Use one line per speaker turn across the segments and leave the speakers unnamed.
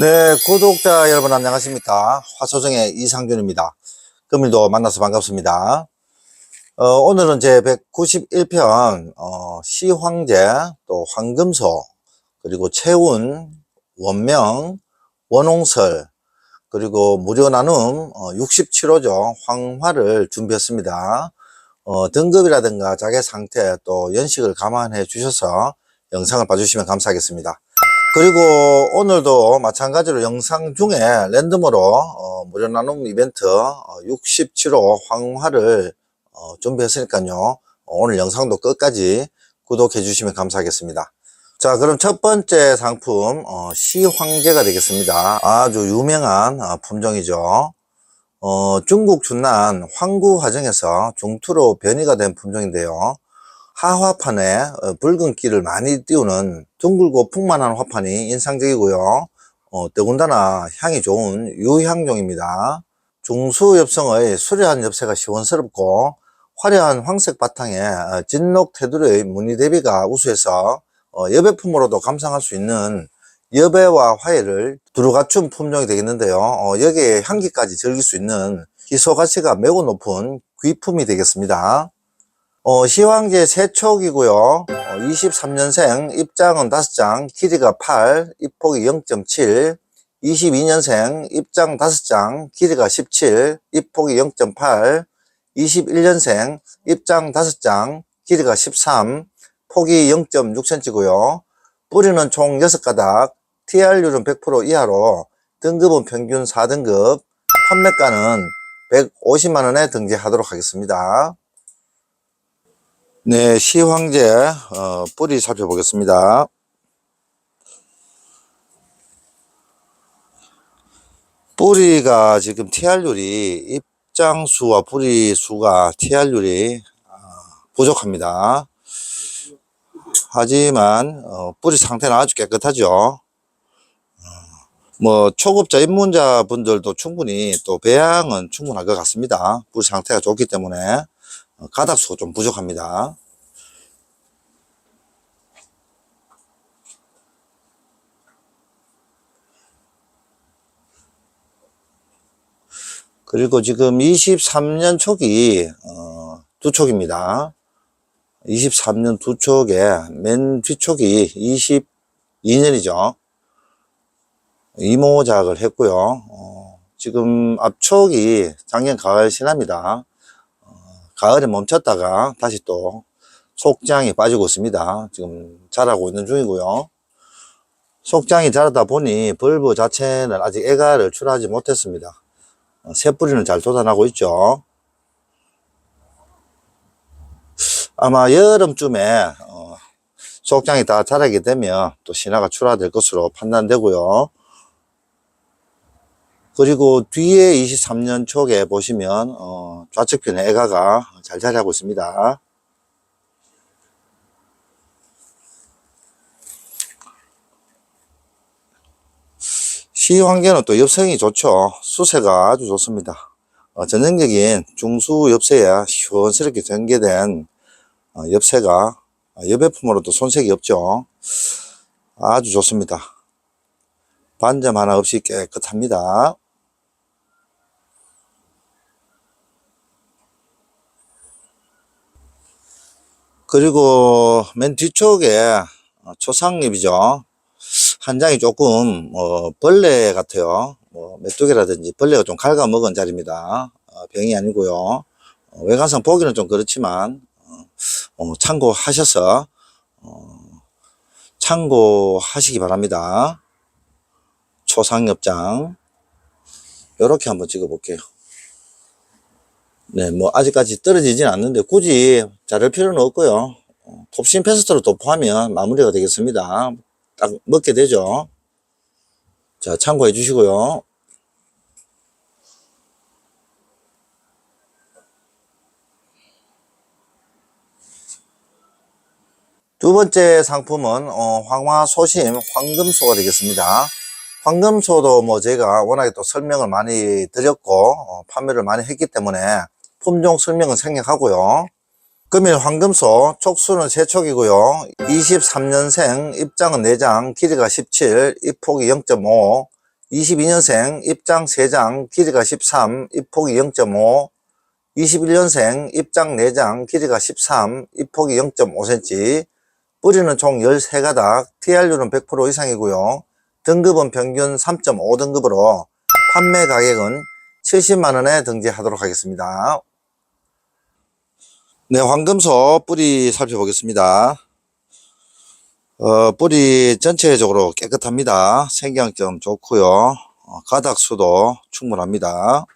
네, 구독자 여러분 안녕하십니까. 화소정의 이상준입니다. 금일도 만나서 반갑습니다. 어, 오늘은 제 191편, 어, 시황제, 또 황금소, 그리고 채운, 원명, 원홍설, 그리고 무료 나눔, 어, 67호죠. 황화를 준비했습니다. 어, 등급이라든가 자기 상태, 또 연식을 감안해 주셔서 영상을 봐주시면 감사하겠습니다. 그리고 오늘도 마찬가지로 영상 중에 랜덤으로 어, 무료 나눔 이벤트 어, 67호 황화를 어, 준비했으니까요. 어, 오늘 영상도 끝까지 구독해 주시면 감사하겠습니다. 자 그럼 첫 번째 상품 어, 시황제가 되겠습니다. 아주 유명한 어, 품종이죠. 어, 중국 준난 황구 화정에서 중투로 변이가 된 품종인데요. 하화판에 어, 붉은 끼를 많이 띄우는 둥글고 풍만한 화판이 인상적이고요. 어, 더군다나 향이 좋은 유향종입니다. 중수엽성의 수려한 엽새가 시원스럽고 화려한 황색 바탕에 어, 진록 테두리의 무늬 대비가 우수해서 어, 여배품으로도 감상할 수 있는 여배와 화해를 두루 갖춘 품종이 되겠는데요. 어, 여기에 향기까지 즐길 수 있는 희소 가치가 매우 높은 귀품이 되겠습니다. 어, 시황제 세촉이고요. 어, 23년생, 입장은 5장, 길이가 8, 입폭이 0.7, 22년생, 입장 5장, 길이가 17, 입폭이 0.8, 21년생, 입장 5장, 길이가 13, 폭이 0.6cm고요. 뿌리는 총 6가닥, TR율은 100% 이하로 등급은 평균 4등급, 판매가는 150만원에 등재하도록 하겠습니다. 네, 시황제 어, 뿌리 살펴보겠습니다. 뿌리가 지금 TR율이 입장수와 뿌리 수가 TR율이 부족합니다. 하지만 어, 뿌리 상태는 아주 깨끗하죠. 어, 뭐 초급자 입문자 분들도 충분히 또 배양은 충분할 것 같습니다. 뿌리 상태가 좋기 때문에 어, 가닥수가 좀 부족합니다. 그리고 지금 23년 촉이 어, 두 촉입니다. 23년 두 촉에 맨 뒤촉이 22년이죠. 이모 작을 했고요. 어, 지금 앞촉이 작년 가을 신합니다. 가을에 멈췄다가 다시 또 속장이 빠지고 있습니다. 지금 자라고 있는 중이고요. 속장이 자라다 보니 벌브 자체는 아직 애가를 출하지 못했습니다. 어, 새뿌리는 잘 돋아나고 있죠. 아마 여름쯤에 어, 속장이 다 자라게 되면 또 신화가 출하될 것으로 판단되고요. 그리고 뒤에 23년 초에 보시면 어, 좌측편에 애가가 잘 자리하고 있습니다. 시황계는 또 엽성이 좋죠. 수세가 아주 좋습니다. 어, 전형적인 중수 엽새에 시원스럽게 전개된 어, 엽새가 여배품으로 도 손색이 없죠. 아주 좋습니다. 반점 하나 없이 깨끗합니다. 그리고 맨 뒤쪽에 어, 초상잎이죠. 한 장이 조금 어, 벌레 같아요. 뭐 메뚜기라든지 벌레가 좀 갉아먹은 자리입니다. 어, 병이 아니고요. 어, 외관상 보기는 좀 그렇지만 어, 어, 참고하셔서 어, 참고하시기 바랍니다. 초상엽장 이렇게 한번 찍어 볼게요. 네, 뭐 아직까지 떨어지진 않는데 굳이 자를 필요는 없고요. 어, 톱신 페스트로 도포하면 마무리가 되겠습니다. 딱 먹게 되죠. 자, 참고해 주시고요. 두 번째 상품은 어, 황화 소심 황금소가 되겠습니다. 황금소도 뭐 제가 워낙에 또 설명을 많이 드렸고 어, 판매를 많이 했기 때문에 품종 설명은 생략하고요. 금일 황금소 촉수는 세촉이고요. 23년생 입장은 4장 길이가 17 입폭이 0.5 22년생 입장 3장 길이가 13 입폭이 0.5 21년생 입장 4장 길이가 13 입폭이 0.5cm 뿌리는 총 13가닥 TR율은 100% 이상이고요. 등급은 평균 3.5등급으로 판매 가격은 70만원에 등재하도록 하겠습니다. 네, 황금소 뿌리 살펴보겠습니다. 어, 뿌리 전체적으로 깨끗합니다. 생경점 좋고요. 어, 가닥 수도 충분합니다.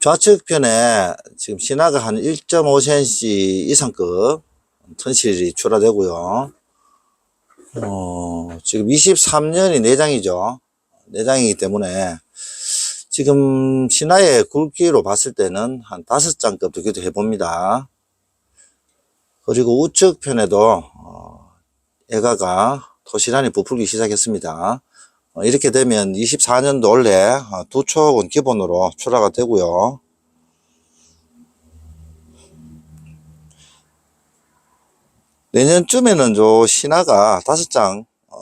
좌측편에 지금 신화가 한 1.5cm 이상급 턴실이 출하되고요. 어, 지금 23년이 내장이죠. 내장이기 때문에 지금 신화의 굵기로 봤을 때는 한 5장급 정도 해봅니다. 그리고 우측 편에도 어, 애가가 토시란이 부풀기 시작했습니다. 어, 이렇게 되면 24년도 원래 어, 두 촉은 기본으로 출하가 되고요. 내년쯤에는 저 신화가 다섯 장 어,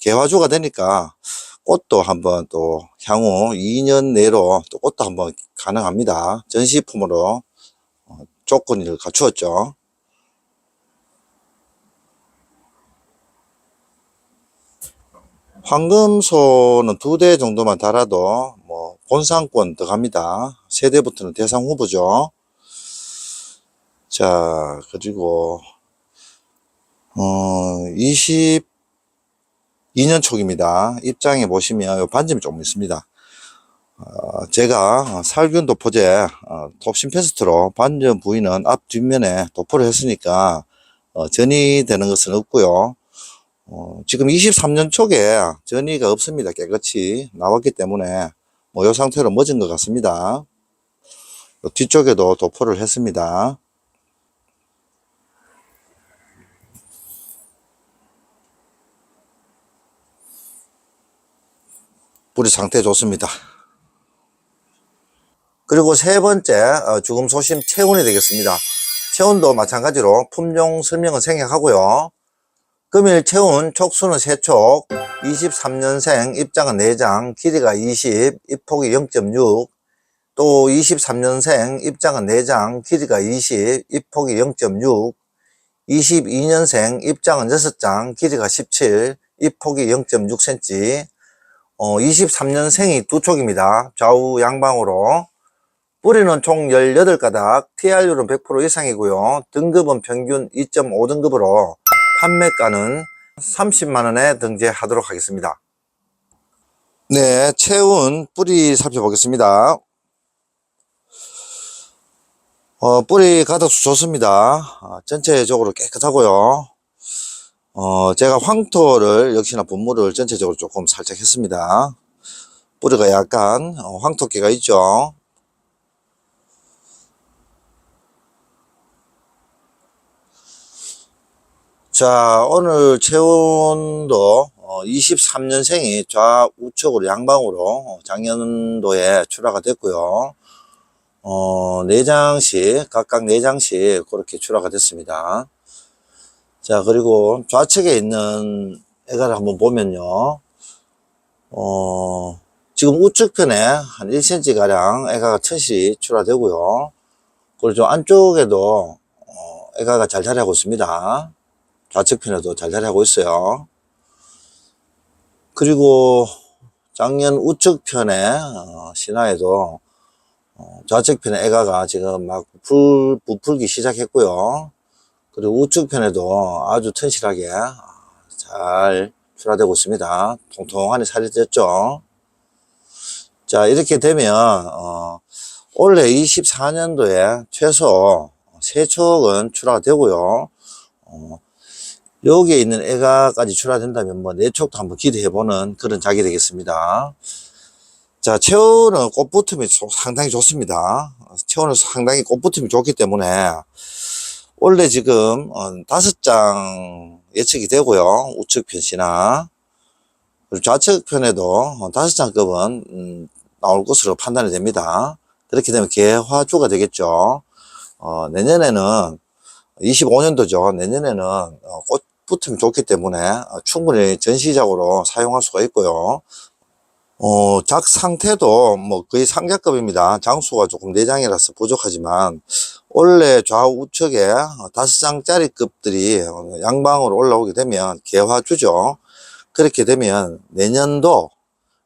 개화주가 되니까 꽃도 한번 또 향후 2년 내로 또 꽃도 한번 가능합니다. 전시품으로 어, 조건을 갖추었죠. 황금소는 두 대 정도만 달아도 뭐 본상권 들어갑니다. 세 대부터는 대상 후보죠. 자, 그리고 어 22년 촉입니다. 입장에 보시면 요 반점이 조금 있습니다. 어, 제가 살균 도포제 어, 톱신 패스트로 반점 부위는 앞 뒷면에 도포를 했으니까 어, 전이 되는 것은 없고요. 어, 지금 23년 초에 전이가 없습니다. 깨끗이 나왔기 때문에 뭐이 상태로 멎은 것 같습니다. 요 뒤쪽에도 도포를 했습니다. 뿌리 상태 좋습니다. 그리고 세 번째 어, 죽음 소심 체온이 되겠습니다. 체온도 마찬가지로 품종 설명은 생략하고요. 금일 체온 촉수는 세촉 23년생 입장은 4장 길이가 20 입폭이 0.6 또 23년생 입장은 4장 길이가 20 입폭이 0.6 22년생 입장은 6장 길이가 17 입폭이 0.6cm 어, 23년생이 두 촉입니다. 좌우 양방으로 뿌리는 총 18가닥 TR율은 100% 이상이고요. 등급은 평균 2.5등급으로 판매가는 30만원에 등재하도록 하겠습니다. 네, 채운 뿌리 살펴보겠습니다. 어, 뿌리 가닥수 좋습니다. 어, 전체적으로 깨끗하고요. 어, 제가 황토를 역시나 분무를 전체적으로 조금 살짝 했습니다. 뿌리가 약간 어, 황토끼가 있죠. 자, 오늘 체온도 23년생이 좌우측으로 양방으로 어, 작년도에 출하가 됐고요. 어, 4장씩, 각각 4장씩 그렇게 출하가 됐습니다. 자, 그리고 좌측에 있는 애가를 한번 보면요. 어, 지금 우측편에 한 1cm 가량 애가가 천시 출하되고요. 그리고 좀 안쪽에도 어, 애가가 잘 자리하고 있습니다. 좌측편에도 잘 자리하고 있어요. 그리고 작년 우측편에 어, 신화에도 어, 좌측편에 애가가 지금 막 불, 부풀기 시작했고요. 그리고 우측편에도 아주 튼실하게 잘 출하되고 있습니다. 통통하니 살이 쪘죠. 자, 이렇게 되면, 어, 올해 24년도에 최소 세척은 출하가 되고요. 어, 여기에 있는 애가까지 출하된다면 뭐 내촉도 한번 기대해보는 그런 작이 되겠습니다. 자, 체온은 꽃붙음이 소- 상당히 좋습니다. 체온은 상당히 꽃붙음이 좋기 때문에 원래 지금 어, 다섯 장 예측이 되고요. 우측 편시나 좌측 편에도 어, 다섯 장급은 음, 나올 것으로 판단이 됩니다. 그렇게 되면 개화주가 되겠죠. 어, 내년에는 25년도죠. 내년에는 어, 꽃 붙으면 좋기 때문에 어, 충분히 전시작으로 사용할 수가 있고요. 어, 작 상태도 뭐 거의 상자급입니다. 장수가 조금 내장이라서 부족하지만 원래 좌우 우측에 다섯 장짜리 급들이 양방으로 올라오게 되면 개화주죠. 그렇게 되면 내년도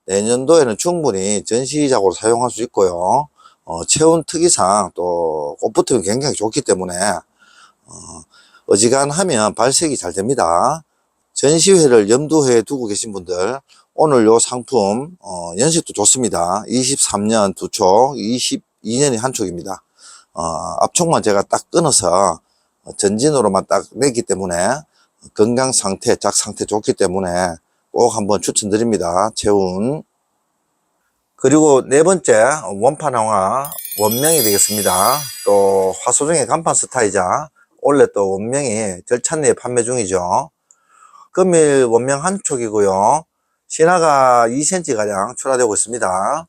내년도에는 충분히 전시작으로 사용할 수 있고요. 어, 체온 특이상 또 꽃붙으면 굉장히 좋기 때문에 어, 어지간하면 발색이 잘 됩니다. 전시회를 염두에 두고 계신 분들 오늘 요 상품 어, 연식도 좋습니다. 23년 두 촉, 22년이 한 촉입니다. 어, 앞촉만 제가 딱 끊어서 전진으로만 딱 냈기 때문에 건강 상태, 작 상태 좋기 때문에 꼭 한번 추천드립니다. 재운. 그리고 네 번째 원판왕화 원명이 되겠습니다. 또 화소중의 간판 스타이자 원래 또 원명이 절찬리에 판매 중이죠. 금일 원명 한 촉이고요. 신화가 2cm가량 출하되고 있습니다.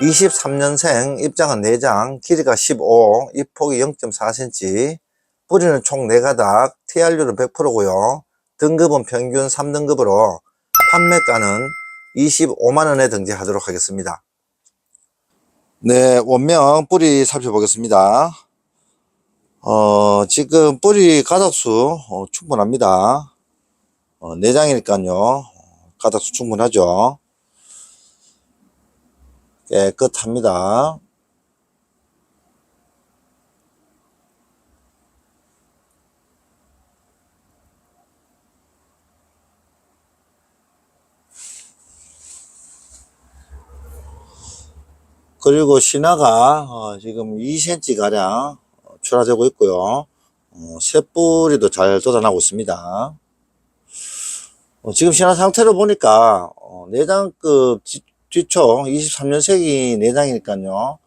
23년생, 입장은 4장, 길이가 15, 입폭이 0.4cm, 뿌리는 총 4가닥, TR율은 100%고요. 등급은 평균 3등급으로 판매가는 25만원에 등재하도록 하겠습니다. 네, 원명 뿌리 살펴보겠습니다. 어, 지금 뿌리 가닥수 어, 충분합니다. 어, 내장이니까요. 가닥수 충분하죠. 깨끗합니다. 그리고 신화가 어, 지금 2cm 가량 출하되고 있고요. 어, 새뿌리도 잘 돋아나고 있습니다. 어, 지금 신화 상태를 보니까 어, 내장급 뒤- 뒤쪽 23년생이 내장이니까요.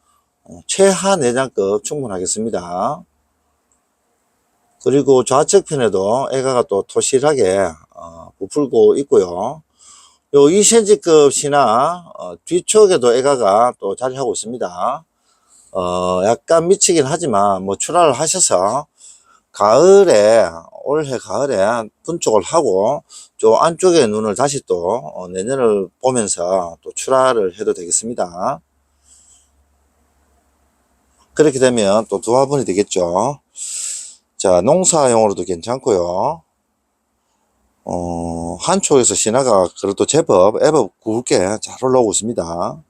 어, 최하 내장급 충분하겠습니다. 그리고 좌측 편에도 애가가 또 토실하게 어, 부풀고 있고요. 요 2cm급 신화 어, 뒤쪽에도 애가가 또 자리하고 있습니다. 어, 약간 미치긴 하지만 뭐 출하를 하셔서 가을에 올해 가을에 분촉을 하고 저 안쪽에 눈을 다시 또 어, 내년을 보면서 또 출하를 해도 되겠습니다. 그렇게 되면 또 두 화분이 되겠죠. 자, 농사용으로도 괜찮고요. 어, 한쪽에서 신화가 그래도 제법 애법 굵게 잘 올라오고 있습니다.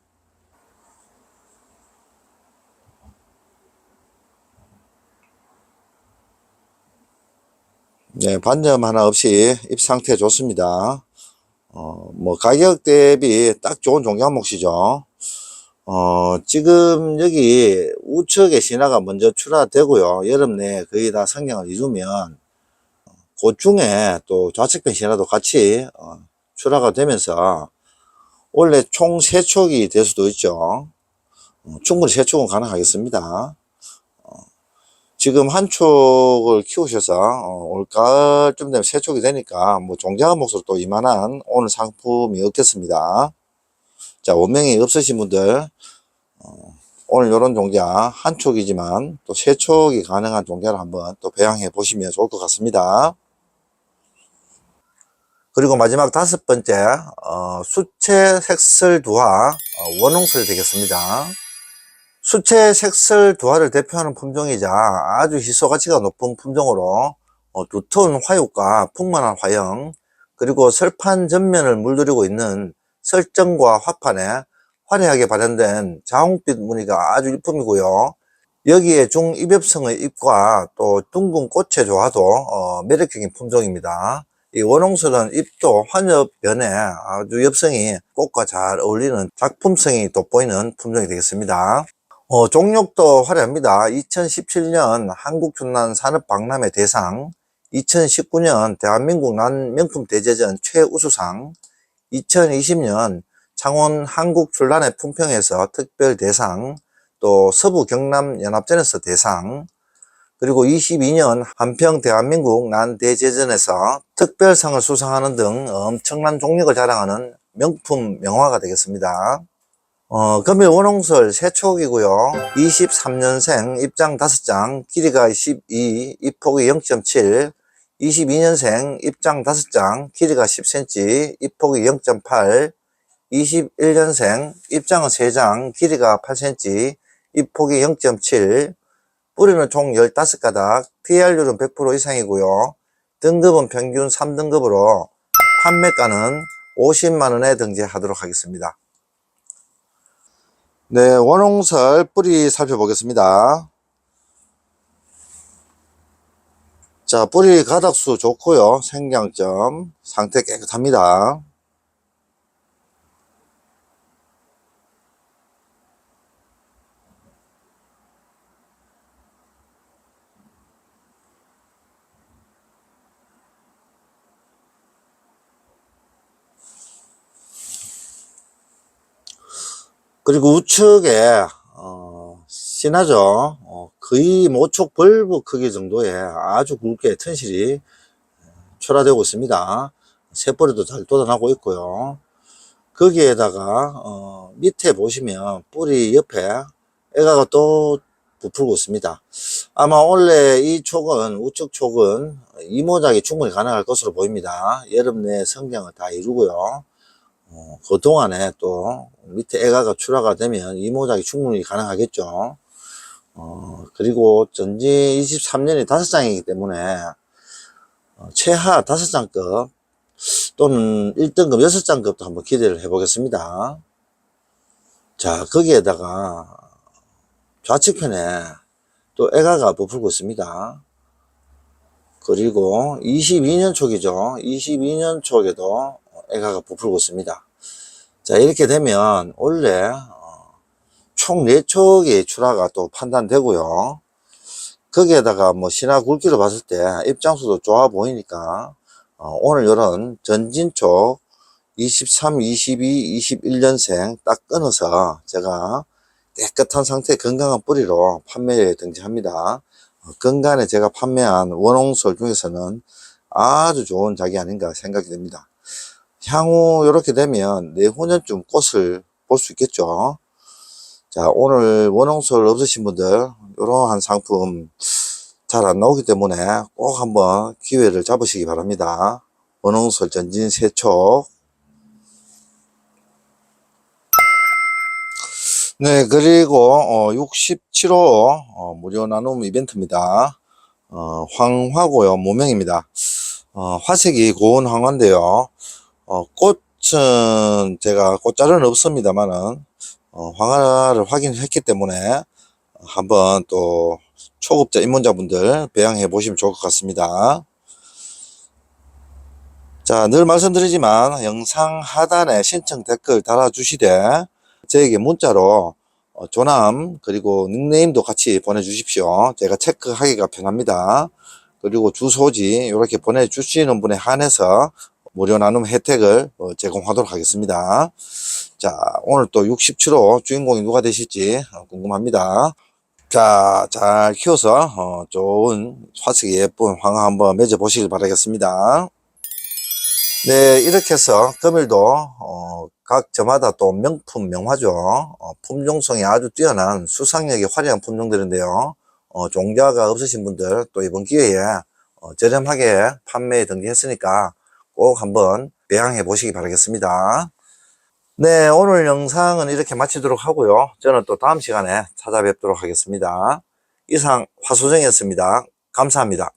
네, 반점 하나 없이 입 상태 좋습니다. 어, 뭐, 가격 대비 딱 좋은 종양목이죠. 어, 지금 여기 우측에 신화가 먼저 출하되고요. 여름 내에 거의 다 성장을 이루면, 그 중에 또 좌측편 신화도 같이 어, 출하가 되면서, 원래 총 세촉이 될 수도 있죠. 어, 충분히 세촉은 가능하겠습니다. 지금 한 촉을 키우셔서 어, 올가을쯤 되면 세 촉이 되니까 뭐 종자한 몫으로 또 이만한 오늘 상품이 없겠습니다. 자 원명이 없으신 분들 어, 오늘 이런 종자 한 촉이지만 또 세 촉이 가능한 종자를 한번 또 배양해 보시면 좋을 것 같습니다. 그리고 마지막 다섯 번째 어, 수채 색설 두화 어, 원홍설이 되겠습니다. 수채 색설 두화를 대표하는 품종이자 아주 희소 가치가 높은 품종으로 어, 두터운 화육과 풍만한 화형 그리고 설판 전면을 물들이고 있는 설정과 화판에 화려하게 발현된 자홍빛 무늬가 아주 일품이고요. 여기에 중입엽성의 잎과 또 둥근 꽃의 조화도 어, 매력적인 품종입니다. 이 원홍설은 잎도 환엽변에 아주 엽성이 꽃과 잘 어울리는 작품성이 돋보이는 품종이 되겠습니다. 어, 종목도 화려합니다. 2017년 한국준난 산업박람회 대상, 2019년 대한민국 난 명품 대제전 최우수상, 2020년 창원 한국출란의 품평에서 특별 대상, 또 서부 경남 연합전에서 대상, 그리고 22년 한평 대한민국 난 대제전에서 특별상을 수상하는 등 엄청난 종력을 자랑하는 명품 명화가 되겠습니다. 어, 금일 원홍설 세촉이고요. 23년생 입장 5장, 길이가 12, 입폭이 0.7, 22년생 입장 5장, 길이가 10cm, 입폭이 0.8, 21년생 입장은 3장, 길이가 8cm, 입폭이 0.7, 뿌리는 총 15가닥, TR률은 100% 이상이고요. 등급은 평균 3등급으로 판매가는 50만원에 등재하도록 하겠습니다. 네, 원홍설 뿌리 살펴보겠습니다. 자, 뿌리 가닥수 좋고요. 생장점, 상태 깨끗합니다. 그리고 우측에 어, 진하죠. 어, 거의 모촉 벌브 크기 정도의 아주 굵게 튼실이 출하되고 있습니다. 새뿌리도 잘 돋아나고 있고요. 거기에다가 어, 밑에 보시면 뿌리 옆에 애가가 또 부풀고 있습니다. 아마 원래 이 촉은 우측 촉은 이모작이 충분히 가능할 것으로 보입니다. 여름 내 성장을 다 이루고요. 어, 그 동안에 또 밑에 애가가 출하가 되면 이모작이 충분히 가능하겠죠. 어, 그리고 전지 23년이 5장이기 때문에 어, 최하 5장급 또는 1등급 6장급도 한번 기대를 해보겠습니다. 자, 거기에다가 좌측편에 또 애가가 부풀고 있습니다. 그리고 22년 촉이죠. 22년 촉에도 애가가 부풀고 있습니다. 자, 이렇게 되면 원래 어, 총 4촉의 출하가 또 판단되고요. 거기에다가 뭐 신화 굵기로 봤을 때 입장수도 좋아 보이니까 어, 오늘 이런 전진촉 23, 22, 21년생 딱 끊어서 제가 깨끗한 상태 건강한 뿌리로 판매에 등재합니다. 어, 건강에 제가 판매한 원홍솔 중에서는 아주 좋은 작이 아닌가 생각이 됩니다. 향후 이렇게 되면 내후년쯤 꽃을 볼 수 있겠죠. 자, 오늘 원홍솔 없으신 분들 이러한 상품 잘 안 나오기 때문에 꼭 한번 기회를 잡으시기 바랍니다. 원홍솔 전진 세촉 네, 그리고 어, 67호 어, 무료 나눔 이벤트입니다. 어, 황화고요, 모명입니다. 어, 화색이 고운 황화인데요. 어, 꽃은 제가 꽃자루는 없습니다만은 어, 황화를 확인했기 때문에 한번 또 초급자 입문자분들 배양해 보시면 좋을 것 같습니다. 자, 늘 말씀드리지만 영상 하단에 신청 댓글 달아주시되 저에게 문자로 어, 조남 그리고 닉네임도 같이 보내주십시오. 제가 체크하기가 편합니다. 그리고 주소지 이렇게 보내주시는 분에 한해서 무료 나눔 혜택을 어, 제공하도록 하겠습니다. 자, 오늘 또 67호 주인공이 누가 되실지 어, 궁금합니다. 자, 잘 키워서 어, 좋은 화색이 예쁜 황화 한번 맺어 보시길 바라겠습니다. 네, 이렇게 해서 금일도 어, 각 저마다 또 명품 명화죠. 어, 품종성이 아주 뛰어난 수상력이 화려한 품종들인데요. 어, 종자가 없으신 분들 또 이번 기회에 어, 저렴하게 판매에 등재했으니까 꼭 한번 배양해 보시기 바라겠습니다. 네, 오늘 영상은 이렇게 마치도록 하고요. 저는 또 다음 시간에 찾아뵙도록 하겠습니다. 이상 화수정이었습니다. 감사합니다.